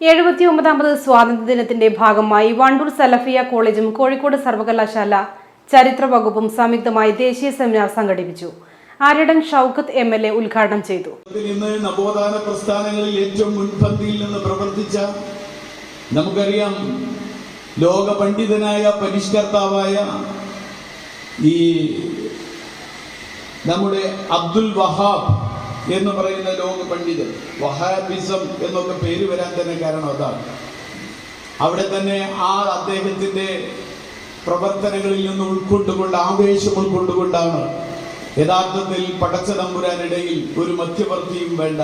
എഴുപത്തിയൊമ്പതാമത് സ്വാതന്ത്ര്യദിനത്തിന്റെ ഭാഗമായി വണ്ടൂർ സലഫിയ കോളേജും കോഴിക്കോട് സർവകലാശാല ചരിത്ര വകുപ്പും സംയുക്തമായി ദേശീയ സെമിനാർ സംഘടിപ്പിച്ചു. Aryadan Shoukath M L A ഉദ്ഘാടനം ചെയ്തു. ഇന്ന് നവോത്ഥാന പ്രസ്ഥാനങ്ങളിൽ ഏറ്റവും മുൻപന്തിയിൽ നിന്ന് പ്രവർത്തിച്ച നമുക്കറിയാം ലോക പണ്ഡിതനായ പരിഷ്കർത്താവായ ഈ നമ്മുടെ അബ്ദുൽ വഹാബ് എന്ന് പറയുന്ന ലോക പണ്ഡിതൻ വഹാബിസം എന്നൊക്കെ പേര് വരാൻ തന്നെ കാരണം അതാണ്. അവിടെ തന്നെ ആ അദ്ദേഹത്തിന്റെ പ്രവർത്തനങ്ങളിൽ നിന്ന് ഉൾക്കൊണ്ടുകൊണ്ട് ആവേശം ഉൾക്കൊണ്ടുകൊണ്ടാണ് യഥാർത്ഥത്തിൽ പടച്ച നമ്പുരാനിടയിൽ ഒരു മധ്യവർത്തിയും വേണ്ട.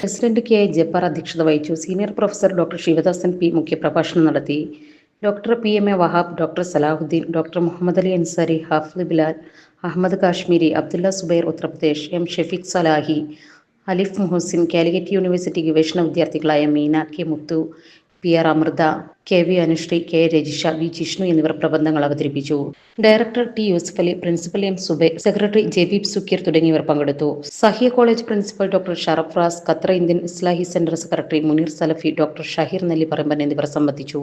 പ്രസിഡന്റ് കെ ജബ്ബാർ അധ്യക്ഷത വഹിച്ചു. Senior professor doctor Sivadasan P മുഖ്യപ്രഭാഷണം നടത്തി. Doctor P M A Wahab doctor Salahuddin doctor Muhammad Ali Ansari Hafli Bilal Ahmad Kashmiri Abdulla Subair Uttar Pradesh M Shefeeq Salahi Alif Muhsin Calicut university ഗവേഷണ വിദ്യാർത്ഥികളായ Meena K Muthu P R Amrutha K V Anusree K Rajisha V Jishnu എന്നിവർ പ്രബന്ധങ്ങൾ അവതരിപ്പിച്ചു. Director T Yusuf Ali principal M Subai secretary Jebeeb Sukkeer തുടങ്ങിയവർ പങ്കെടുത്തു. Sahiya college principal doctor Sharafraz Qatar Indian Islahi centre secretary Muneer Salafi doctor Shaheer Nellipparamban എന്നിവർ സംബന്ധിച്ചു.